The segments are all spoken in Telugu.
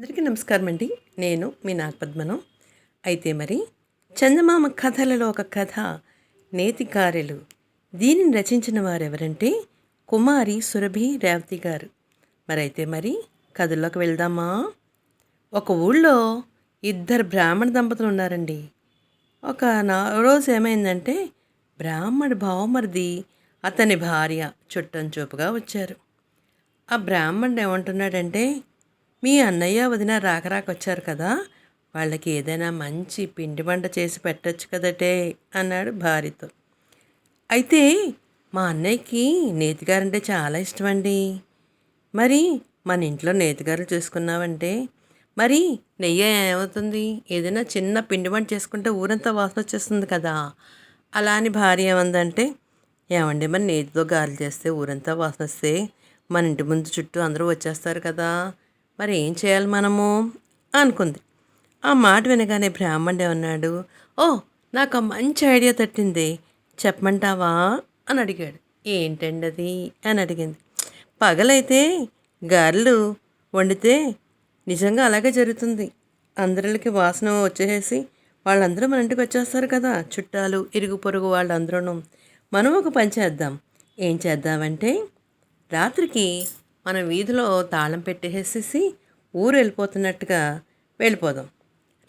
అందరికీ నమస్కారం అండి. నేను మీ నాగపద్మను అయితే మరి చందమామ కథలలో ఒక కథ నేతికారెలు దీనిని రచించిన వారు ఎవరంటే కుమారి సురభి రేవతి గారు. మరైతే మరి కథల్లోకి వెళ్దామా? ఒక ఊళ్ళో ఇద్దరు బ్రాహ్మణ దంపతులు ఉన్నారండి. ఒక నా రోజు ఏమైందంటే బ్రాహ్మణ భావమరిది అతని భార్య చుట్టం చూపుగా వచ్చారు. ఆ బ్రాహ్మణుడు ఏమంటున్నాడంటే మీ అన్నయ్య వదిన రాక రాక వచ్చారు కదా వాళ్ళకి ఏదైనా మంచి పిండి వంట చేసి పెట్టచ్చు కదటే అన్నాడు భార్యతో. అయితే మా అన్నయ్యకి నేతిగారంటే చాలా ఇష్టమండి. మరి మన ఇంట్లో నేతిగారు చేసుకున్నావంటే మరి నెయ్యి ఏమవుతుంది? ఏదైనా చిన్న పిండి వంట చేసుకుంటే ఊరంతా వాసన వచ్చేస్తుంది కదా. అలా అని భార్య ఏమందంటే ఏమండి మరి నేతితో గాలి చేస్తే ఊరంతా వాసన వస్తే మన ఇంటి ముందు చుట్టూ అందరూ వచ్చేస్తారు కదా. మరి ఏం చేయాలి మనము? అనుకుంది. ఆ మాట వినగానే బ్రాహ్మణుడు ఉన్నాడు ఓ నాకు ఆ మంచి ఐడియా తట్టింది. చెప్పమంటావా? అని అడిగాడు. ఏంటండి అది? అని అడిగింది. పగలైతే గారెలు వండితే నిజంగా అలాగే జరుగుతుంది. అందరికి వాసన వచ్చేసి వాళ్ళందరూ మన ఇంటికి వచ్చేస్తారు కదా చుట్టాలు ఇరుగు పొరుగు వాళ్ళందరూ మనం ఒక పని చేద్దాం. ఏం చేద్దామంటే రాత్రికి మనం వీధిలో తాళం పెట్టేసేసి ఊరు వెళ్ళిపోతున్నట్టుగా వెళ్ళిపోదాం.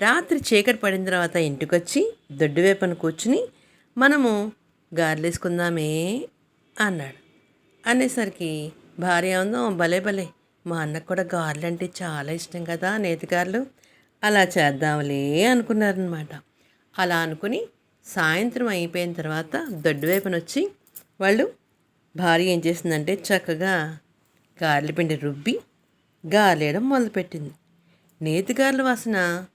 రాత్రి చీకటి పడిన తర్వాత ఇంటికొచ్చి దొడ్డు వేపను కూర్చుని మనము గారెలేసుకుందామే అన్నాడు. అనేసరికి భార్య ఉందాం భలే భలే మా అన్నకు కూడా గారెలు అంటే చాలా ఇష్టం కదా నేతిగారులు అలా చేద్దాంలే అనుకున్నారనమాట అలా అనుకుని సాయంత్రం అయిపోయిన తర్వాత దొడ్డు వైపున వచ్చి వాళ్ళు భార్య ఏం చేసిందంటే చక్కగా గారెల పిండి రుబ్బి గాలేయడం మొదలుపెట్టింది. నేతిగారెల వాసన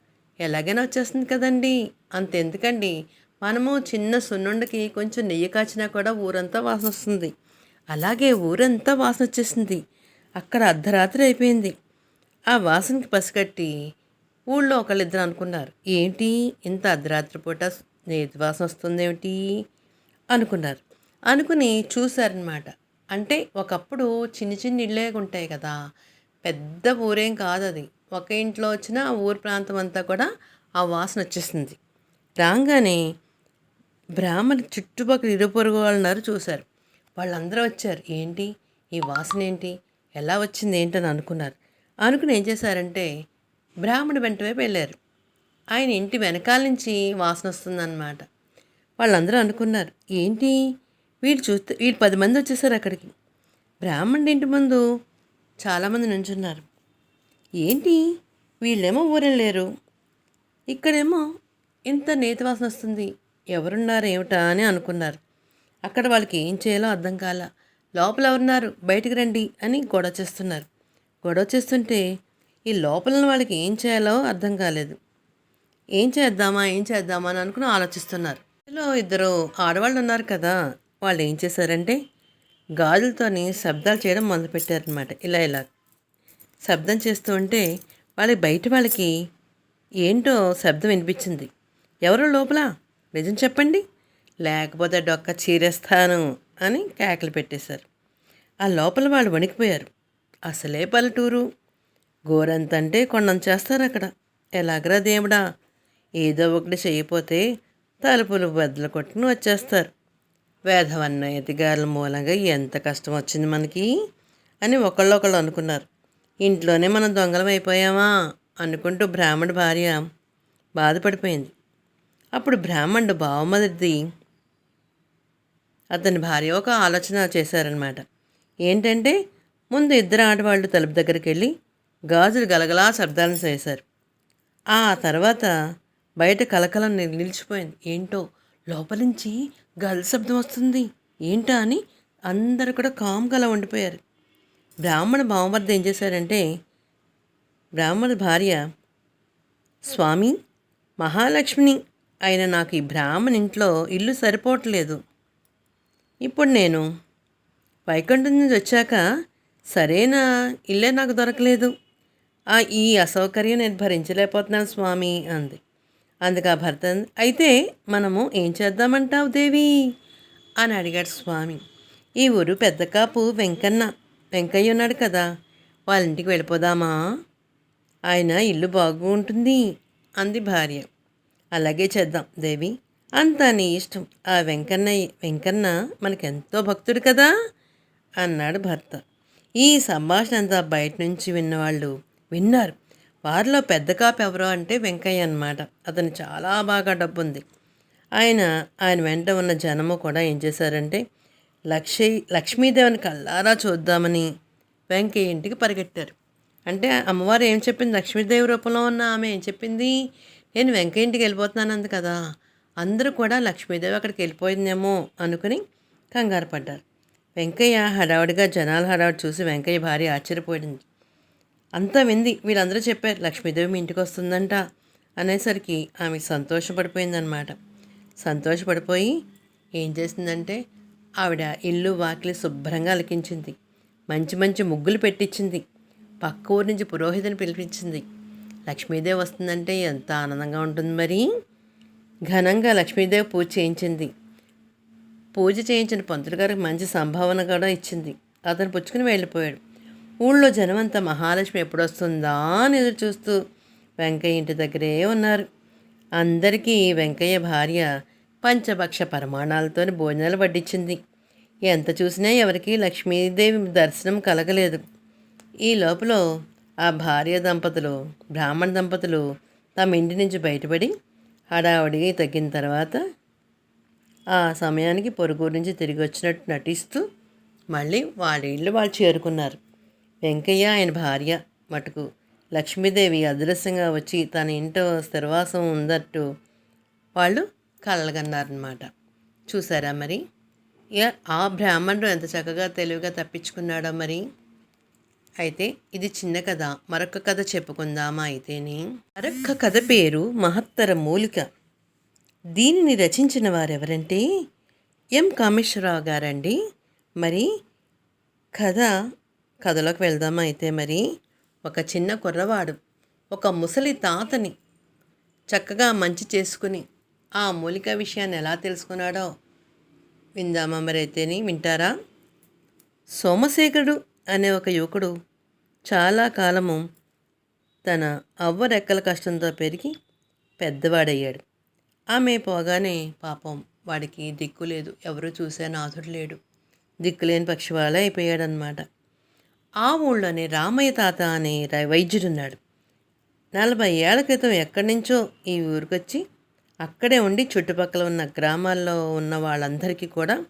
ఎలాగైనా వచ్చేస్తుంది కదండి. అంతెందుకండి. మనము చిన్న సున్నుండకి కొంచెం నెయ్యి కాచినా కూడా ఊరంతా వాసన వస్తుంది. అలాగే ఊరంతా వాసన వచ్చేసింది. అక్కడ అర్ధరాత్రి అయిపోయింది. ఆ వాసనకి పసిగట్టి ఊళ్ళో ఒకళ్ళిద్దరు అనుకున్నారు ఏంటి ఇంత అర్ధరాత్రి పూట నేతి వాసన వస్తుందేమిటి? అనుకున్నారు. అనుకుని చూశారనమాట అంటే ఒకప్పుడు చిన్న చిన్న ఇళ్ళే ఉంటాయి కదా. పెద్ద ఊరేం కాదు అది ఒక ఇంట్లో వచ్చిన ఊరు ప్రాంతం అంతా కూడా ఆ వాసన వచ్చేసింది. రాగానే బ్రాహ్మణ చుట్టుపక్కల ఇరుపొరుగు వాళ్ళన్నారు చూశారు. వాళ్ళందరూ వచ్చారు. ఏంటి? ఈ వాసన ఏంటి? ఎలా వచ్చింది ఏంటని అనుకున్నారు. అనుకుని ఏం చేశారంటే బ్రాహ్మణ వెంట వైపు వెళ్ళారు. ఆయన ఇంటి వెనకాల నుంచి వాసన వస్తుందన్నమాట. వాళ్ళందరూ అనుకున్నారు. ఏంటి? వీడు చూస్తే వీడు పది మంది వచ్చేసారు అక్కడికి. బ్రాహ్మణుడి ఇంటి ముందు చాలామంది నుంచున్నారు. ఏంటి? వీళ్ళేమో ఊరెళ్ళారు ఇక్కడేమో ఇంత నేతి వాసన వస్తుంది. ఎవరున్నారు ఏమిటా అని అనుకున్నారు. అక్కడ వాళ్ళకి ఏం చేయాలో అర్థం కాల. లోపల ఎవరున్నారు? బయటికి రండి అని గొడవ చేస్తున్నారు. గొడవ చేస్తుంటే ఈ లోపల వాళ్ళకి ఏం చేయాలో అర్థం కాలేదు. ఏం చేద్దామా? ఏం చేద్దామా? అని అనుకుని ఆలోచిస్తున్నారు. ఇందులో ఇద్దరు ఆడవాళ్ళు ఉన్నారు కదా. వాళ్ళు ఏం చేశారంటే గాజులతోని శబ్దాలు చేయడం మొదలుపెట్టారనమాట ఇలా ఇలా శబ్దం చేస్తూ ఉంటే వాళ్ళకి బయట వాళ్ళకి ఏంటో శబ్దం వినిపించింది. ఎవరు లోపల? నిజం చెప్పండి. లేకపోతే డొక్క చీరేస్తాను అని కేకలు పెట్టేశారు. ఆ లోపల వాళ్ళు వణికిపోయారు. అసలే పల్లెటూరు. గోరంతంటే కొండం చేస్తారు అక్కడ. ఎలాగరా దేవుడా? ఏదో ఒకటి చేయకపోతే తలుపులు బద్దలు కొట్టుకుని వచ్చేస్తారు. వేధవన్న ఎతిగారుల మూలంగా ఎంత కష్టం వచ్చింది మనకి అని ఒకళ్ళొకళ్ళు అనుకున్నారు. ఇంట్లోనే మనం దొంగలం అయిపోయామా అనుకుంటూ బ్రాహ్మణ భార్య బాధపడిపోయింది. అప్పుడు బ్రాహ్మణుడు బావమరిది అతని భార్య ఒక ఆలోచన చేశారనమాట ఏంటంటే ముందు ఇద్దరు ఆడవాళ్ళు తలుపు దగ్గరికి వెళ్ళి గాజులు గలగలా శబ్దాలను చేశారు. ఆ తర్వాత బయట కలకలం నిలిచిపోయింది. ఏంటో లోపలించి గల్ శబ్దం వస్తుంది. ఏంటా అని అందరూ కూడా కామ్గా ఉండిపోయారు. బ్రాహ్మణ బావమర్ది ఏం చేశారంటే బ్రాహ్మణ భార్య స్వామి మహాలక్ష్మిని అయిన నాకు ఈ బ్రాహ్మణ ఇంట్లో ఇల్లు సరిపోవట్లేదు. ఇప్పుడు నేను వైకుంఠం నుంచి వచ్చాక సరైన ఇల్లే నాకు దొరకలేదు. ఆ ఈ అసౌకర్యం నేను భరించలేకపోతున్నాను స్వామి అంది. అందుకు ఆ భర్త అయితే మనము ఏం చేద్దామంటావు దేవి? అని అడిగాడు స్వామి. ఈ ఊరు పెద్ద కాపు వెంకన్న వెంకయ్య ఉన్నాడు కదా వాళ్ళ ఇంటికి వెళ్ళిపోదామా? ఆయన ఇల్లు బాగుంటుంది అంది భార్య. అలాగే చేద్దాం దేవి అంతా నీ ఇష్టం. ఆ వెంకన్న వెంకన్న మనకెంతో భక్తుడు కదా అన్నాడు భర్త. ఈ సంభాషణ అంతా బయట నుంచి విన్నవాళ్ళు విన్నారు. వారిలో పెద్ద కాపు ఎవరో అంటే వెంకయ్య అన్నమాట. అతను చాలా బాగా డబ్బు ఉంది ఆయన ఆయన వెంట ఉన్న జనము కూడా ఏం చేశారంటే లక్ష్మీ లక్ష్మీదేవిని కల్లారా చూద్దామని వెంకయ్య ఇంటికి పరిగెట్టారు. అంటే అమ్మవారు ఏం చెప్పింది? లక్ష్మీదేవి రూపంలో ఉన్న ఆమె ఏం చెప్పింది? నేను వెంకయ్య ఇంటికి వెళ్ళిపోతున్నాను అంది కదా. అందరూ కూడా లక్ష్మీదేవి అక్కడికి వెళ్ళిపోయిందేమో అనుకుని కంగారు పడ్డారు. వెంకయ్య హడావుడిగా జనాల హడావుడి చూసి వెంకయ్య భార్య ఆశ్చర్యపోయింది. అంతా వింది. వీళ్ళందరూ చెప్పారు లక్ష్మీదేవి మీ ఇంటికి వస్తుందంట అనేసరికి ఆమె సంతోషపడిపోయిందనమాట సంతోషపడిపోయి ఏం చేసిందంటే ఆవిడ ఇల్లు వాకిలి శుభ్రంగా అలికించింది. మంచి మంచి ముగ్గులు పెట్టించింది. పక్క ఊరి నుంచి పురోహితుని పిలిపించింది. లక్ష్మీదేవి వస్తుందంటే ఎంత ఆనందంగా ఉంటుంది మరి? ఘనంగా లక్ష్మీదేవి పూజ చేయించింది. పూజ చేయించిన పంతులు గారికి మంచి సంభావన కూడా ఇచ్చింది. అతను పుచ్చుకుని వెళ్ళిపోయాడు. ఊళ్ళో జనమంతా మహాలక్ష్మి ఎప్పుడొస్తుందా అని ఎదురు చూస్తూ వెంకయ్య ఇంటి దగ్గరే ఉన్నారు. అందరికీ వెంకయ్య భార్య పంచభక్ష పరిమాణాలతో భోజనాలు వడ్డించింది. ఎంత చూసినా ఎవరికి లక్ష్మీదేవి దర్శనం కలగలేదు. ఈ లోపల ఆ భార్య దంపతులు బ్రాహ్మణ దంపతులు తమ ఇంటి నుంచి బయటపడి హడావుడిగా తగ్గిన తర్వాత ఆ సమయానికి పొరుగురు నుంచి తిరిగి వచ్చినట్టు నటిస్తూ మళ్ళీ వాళ్ళ ఇళ్ళు వాళ్ళు చేరుకున్నారు. వెంకయ్య ఆయన భార్య మటుకు లక్ష్మీదేవి అదృశ్యంగా వచ్చి తన ఇంటో స్థిరవాసం ఉందట్టు వాళ్ళు కలగన్నారనమాట చూసారా మరి? ఆ బ్రాహ్మణుడు ఎంత చక్కగా తెలివిగా తప్పించుకున్నాడో మరి? అయితే ఇది చిన్న కథ. మరొక కథ చెప్పుకుందామా అయితేనే? మరొక కథ పేరు మహత్తర మూలిక. దీనిని రచించిన వారెవరంటే ఎం కామేశ్వరరావు గారండి. మరి కథ కథలోకి వెళ్దామా అయితే మరి? ఒక చిన్న కుర్రవాడు ఒక ముసలి తాతని చక్కగా మంచి చేసుకుని ఆ మూలిక విషయాన్ని ఎలా తెలుసుకున్నాడో విందామా మరి అయితేని? వింటారా? సోమశేఖరుడు అనే ఒక యువకుడు చాలా కాలము తన అవ్వ రెక్కల కష్టంతో పెరిగి పెద్దవాడయ్యాడు. ఆమె పోగానే పాపం వాడికి దిక్కు లేదు. ఎవరు చూసే నాథుడు లేడు. దిక్కులేని పక్షివాళ్ళ అయిపోయాడనమాట ఆ ఊళ్ళోనే రామయ్య తాత అనే వైద్యుడున్నాడు. నలభై ఏళ్ళ క్రితం ఎక్కడి నుంచో ఈ ఊరికొచ్చి అక్కడే ఉండి చుట్టుపక్కల ఉన్న గ్రామాల్లో ఉన్న వాళ్ళందరికీ కూడా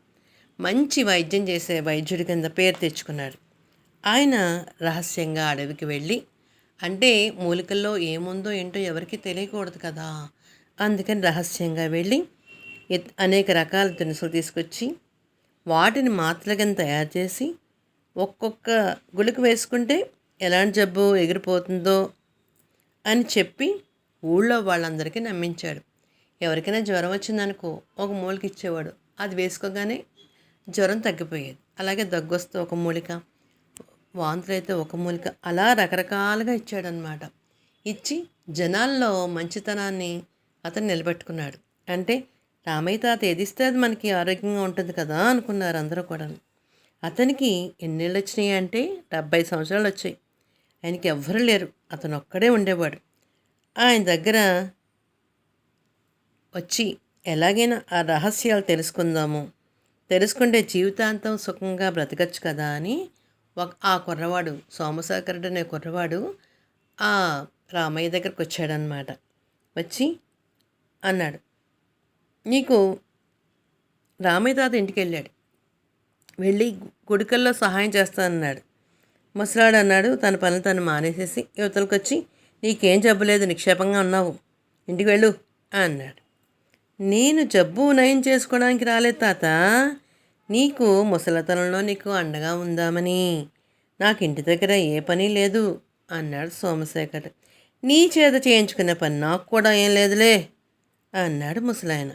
మంచి వైద్యం చేసే వైద్యుడి కింద పేరు తెచ్చుకున్నాడు. ఆయన రహస్యంగా అడవికి వెళ్ళి అంటే మూలికల్లో ఏముందో ఏంటో ఎవరికీ తెలియకూడదు కదా అందుకని రహస్యంగా వెళ్ళి అనేక రకాల దినుసులు తీసుకొచ్చి వాటిని మాత్రల కింద తయారు చేసి ఒక్కొక్క గుళిక వేసుకుంటే ఎలాంటి జబ్బు ఎగిరిపోతుందో అని చెప్పి ఊళ్ళో వాళ్ళందరికీ నమ్మించాడు. ఎవరికైనా జ్వరం వచ్చిందనుకో ఒక మూలిక ఇచ్చేవాడు. అది వేసుకోగానే జ్వరం తగ్గిపోయేది. అలాగే దగ్గొస్తే ఒక మూలిక వాంతులు అయితే ఒక మూలిక అలా రకరకాలుగా ఇచ్చాడనమాట ఇచ్చి జనాల్లో మంచితనాన్ని అతను నిలబెట్టుకున్నాడు. అంటే రామయ్య తాత ఏదిస్తే అది మనకి ఆరోగ్యంగా ఉంటుంది కదా అనుకున్నారు అందరూ కూడా అతనికి ఎన్నేళ్ళు వచ్చినాయి అంటే డెబ్బై సంవత్సరాలు వచ్చాయి ఆయనకి ఎవ్వరూ లేరు. అతను ఒక్కడే ఉండేవాడు. ఆయన దగ్గర వచ్చి ఎలాగైనా ఆ రహస్యాలు తెలుసుకుందాము. తెలుసుకుంటే జీవితాంతం సుఖంగా బ్రతకచ్చు కదా అని ఒక ఆ కుర్రవాడు సోమశేఖరుడు అనే కుర్రవాడు ఆ రామయ్య దగ్గరకు వచ్చాడనమాట వచ్చి అన్నాడు. నీకు రామయ్య తాత ఇంటికి వెళ్ళాడు వెళ్ళి గుడికల్లో సహాయం చేస్తానన్నాడు. ముసలాడు అన్నాడు తన పనులు తను మానేసేసి యువతలకు వచ్చి నీకేం జబ్బు లేదు నిక్షేపంగా ఉన్నావు. ఇంటికి వెళ్ళు అన్నాడు. నేను జబ్బు నయం చేసుకోవడానికి రాలేదు తాత. నీకు ముసలతనంలో నీకు అండగా ఉందామని. నాకు ఇంటి దగ్గర ఏ పని లేదు అన్నాడు సోమశేఖర్. నీ చేత చేయించుకునే పని నాకు కూడా ఏం లేదులే అన్నాడు ముసలాయన.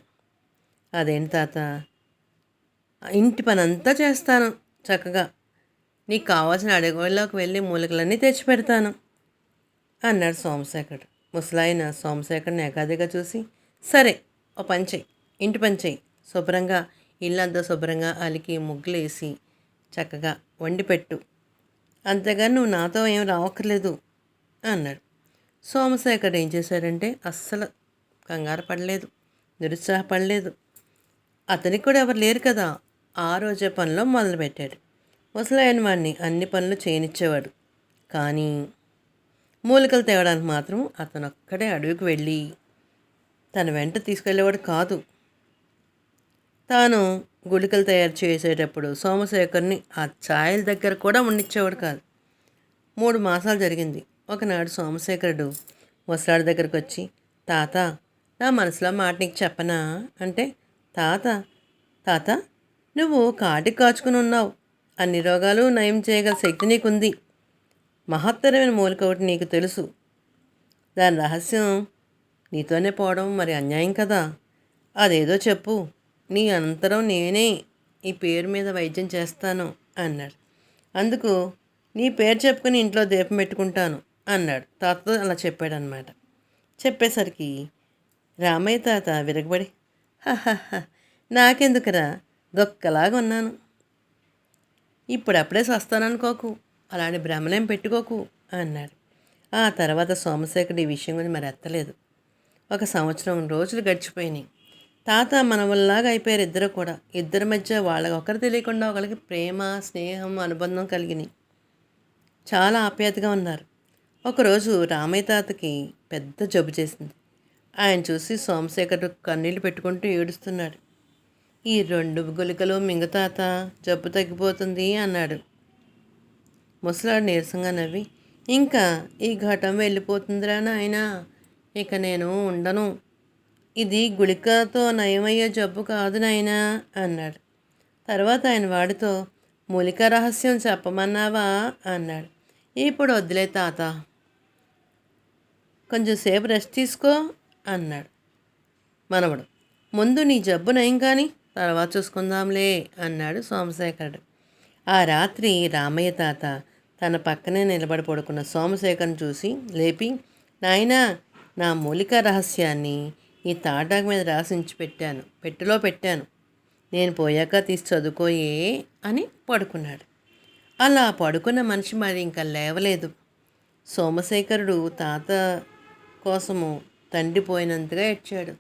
అదేంటి తాత? ఇంటి పని అంతా చేస్తాను చక్కగా. నీకు కావాల్సిన అడవిలోకి వెళ్ళి మూలికలన్నీ తెచ్చి పెడతాను అన్నాడు సోమశేఖర్. ముసలాయన సోమశేఖర్ని ఏకాదిగా చూసి సరే ఓ పని చెయ్యి ఇంటి పని చెయ్యి శుభ్రంగా ఇల్లంతా శుభ్రంగా అలికి ముగ్గులేసి చక్కగా వండి పెట్టు. అంతేగాని నువ్వు నాతో ఏం రావక్కర్లేదు అన్నాడు. సోమశేఖర్ ఏం చేశాడంటే అస్సలు కంగారు పడలేదు నిరుత్సాహపడలేదు. అతనికి కూడా ఎవరు లేరు కదా ఆ రోజే పనిలో మొదలుపెట్టాడు. ముసలాయన వాడిని అన్ని పనులు చేయనిచ్చేవాడు. కానీ మూలికలు తేవడానికి మాత్రం అతను ఒక్కడే అడవికి వెళ్ళి తన వెంట తీసుకెళ్ళేవాడు కాదు. తాను గుళికలు తయారు చేసేటప్పుడు సోమశేఖర్ని ఆ ఛాయల దగ్గర కూడా ఉండిచ్చేవాడు కాదు. మూడు మాసాలు జరిగింది. ఒకనాడు సోమశేఖరుడు ముసలాడి దగ్గరకు వచ్చి తాత నా మనసులో మాట నీకు చెప్పనా? అంటే తాత తాత నువ్వు కాటికి కాచుకుని ఉన్నావు. అన్ని రోగాలు నయం చేయగల శక్తి నీకుంది. మహత్తరమైన మూలిక ఒకటి నీకు తెలుసు. దాని రహస్యం నీతోనే పోవడం మరి అన్యాయం కదా? అదేదో చెప్పు. నీ అనంతరం నేనే ఈ పేరు మీద వైద్యం చేస్తాను అన్నాడు. అందుకు నీ పేరు చెప్పుకుని ఇంట్లో దీపం పెట్టుకుంటాను అన్నాడు. తాతతో అలా చెప్పాడనమాట చెప్పేసరికి రామయ్య తాత విరగబడి నాకెందుకురా? దొక్కలాగా ఉన్నాను. ఇప్పుడప్పుడే సస్తాననుకోకు అలాంటి భ్రమలేం పెట్టుకోకు అన్నాడు. ఆ తర్వాత సోమశేఖరుడు ఈ విషయం గురించి మరి ఎత్తలేదు. ఒక సంవత్సరం రోజులు గడిచిపోయినాయి. తాత మనవల్లాగా అయిపోయారు ఇద్దరు కూడా. ఇద్దరి మధ్య వాళ్ళకి ఒకరు తెలియకుండా ఒకరికి ప్రేమ స్నేహం అనుబంధం కలిగినాయి. చాలా ఆప్యాయతగా ఉన్నారు. ఒకరోజు రామయ్య తాతకి పెద్ద జబ్బు చేసింది. ఆయన చూసి సోమశేఖరుడు కన్నీళ్ళు పెట్టుకుంటూ ఏడుస్తున్నాడు. ఈ రెండు గులికలు మింగతాత జబ్బు తగ్గిపోతుంది అన్నాడు. ముసలాడు నీరసంగా నవ్వి ఇంకా ఈ ఘటం వెళ్ళిపోతుందిరా నాయన ఇక నేను ఉండను. ఇది గుళికతో నయమయ్యే జబ్బు కాదు నాయనా అన్నాడు. తర్వాత ఆయన వాడితో మూలిక రహస్యం చెప్పమన్నావా? అన్నాడు. ఇప్పుడు వద్దులే తాత కొంచెం సేపు రెస్ట్ తీసుకో అన్నాడు. మనవడు ముందు నీ జబ్బు నయం కానీ తర్వాత చూసుకుందాంలే అన్నాడు సోమశేఖరుడు. ఆ రాత్రి రామయ్య తాత తన పక్కనే నిలబడి పడుకున్న సోమశేఖర్ని చూసి లేపి నాయనా నా మూలిక రహస్యాన్ని ఈ తాటాకు మీద రాసించి పెట్టాను పెట్టెలో పెట్టాను. నేను పోయాక తీసి చదువుకోయే అని పడుకున్నాడు. అలా పడుకున్న మనిషి మరి ఇంకా లేవలేదు. సోమశేఖరుడు తాత కోసము తండ్రి పోయినంతగా ఏడ్చాడు.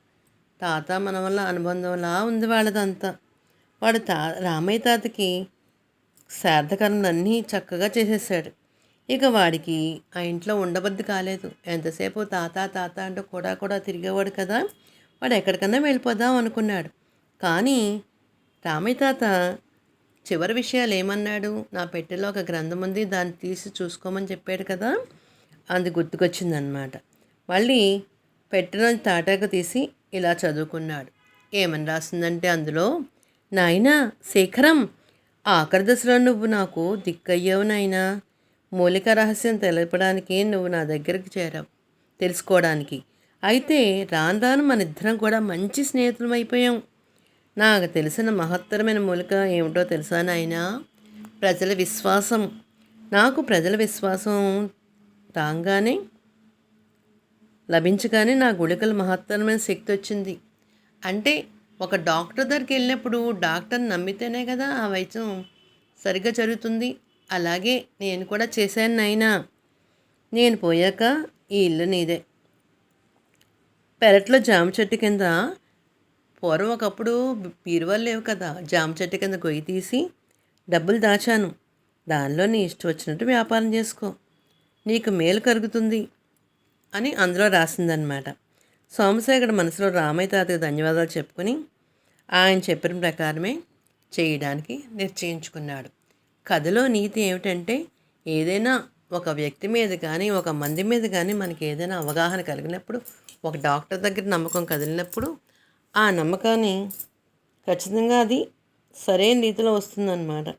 తాత మన వల్ల అనుబంధంలా ఉంది వాళ్ళదంతా. వాడు తా రామయ్య తాతకి శ్రాద్ధకరణలన్నీ చక్కగా చేసేసాడు ఇక వాడికి ఆ ఇంట్లో ఉండబద్ది కాలేదు. ఎంతసేపు తాత తాత అంటూ కూడా కూడా తిరిగేవాడు కదా వాడు ఎక్కడికన్నా వెళ్ళిపోదాం అనుకున్నాడు. కానీ రామయ్య తాత చివరి విషయాలు ఏమన్నాడు? నా పెట్టెలో ఒక గ్రంథం ఉంది దాన్ని తీసి చూసుకోమని చెప్పాడు కదా అది గుర్తుకొచ్చిందనమాట మళ్ళీ పెట్టెలో తాటాకు తీసి ఇలా చదువుకున్నాడు. ఏమని రాసిందంటే అందులో నాయనా శేఖరం ఆఖరి దశలో నువ్వు నాకు దిక్కయ్యావు నాయనా. మూలిక రహస్యం తెలపడానికి నువ్వు నా దగ్గరికి చేరావు తెలుసుకోవడానికి. అయితే రాను రాను మన ఇద్దరం కూడా మంచి స్నేహితులం అయిపోయాం. నాకు తెలిసిన మహత్తరమైన మూలిక ఏమిటో తెలుసా నాయనా? ప్రజల విశ్వాసం. నాకు ప్రజల విశ్వాసం రాగానే లభించగానే నా గుళికల మహత్తరమైన శక్తి వచ్చింది. అంటే ఒక డాక్టర్ దగ్గరికి వెళ్ళినప్పుడు డాక్టర్ నమ్మితేనే కదా ఆ వైద్యం సరిగ్గా జరుగుతుంది. అలాగే నేను కూడా చేశాను నాయనా. నేను పోయాక ఈ ఇల్లు నీదే. పెరట్లో జామ చెట్టు కింద పూర్వం ఒకప్పుడు బీరువాలు లేవు కదా. జామ చెట్టు కింద గొయ్యి తీసి డబ్బులు దాచాను. దానిలో నీ ఇష్టం వచ్చినట్టు వ్యాపారం చేసుకో. నీకు మేలు కలుగుతుంది. అని అందులో రాసిందనమాట సోమశేఖర్ మనసులో రామయ్య తాతకి ధన్యవాదాలు చెప్పుకొని ఆయన చెప్పిన ప్రకారమే చేయడానికి నిశ్చయించుకున్నాడు. కథలో నీతి ఏమిటంటే ఏదైనా ఒక వ్యక్తి మీద కానీ ఒక మంది మీద కానీ మనకి ఏదైనా అవగాహన కలిగినప్పుడు ఒక డాక్టర్ దగ్గర నమ్మకం కదిలినప్పుడు ఆ నమ్మకాన్ని ఖచ్చితంగా అది సరైన రీతిలో వస్తుందన్నమాట.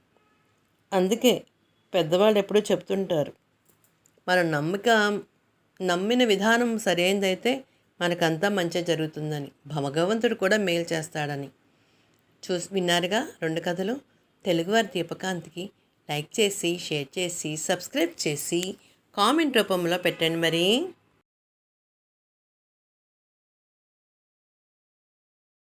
అందుకే పెద్దవాళ్ళు ఎప్పుడూ చెప్తుంటారు మన నమ్మక నమ్మిన విధానం సరైనదైతే మనకంతా మంచి జరుగుతుందని. భగవంతుడు కూడా మేలు చేస్తాడని. చూసి విన్నారుగా రెండు కథలు? తెలుగువారి దీపకాంతికి లైక్ చేసి షేర్ చేసి సబ్స్క్రైబ్ చేసి కామెంట్ రూపంలో పెట్టండి మరి.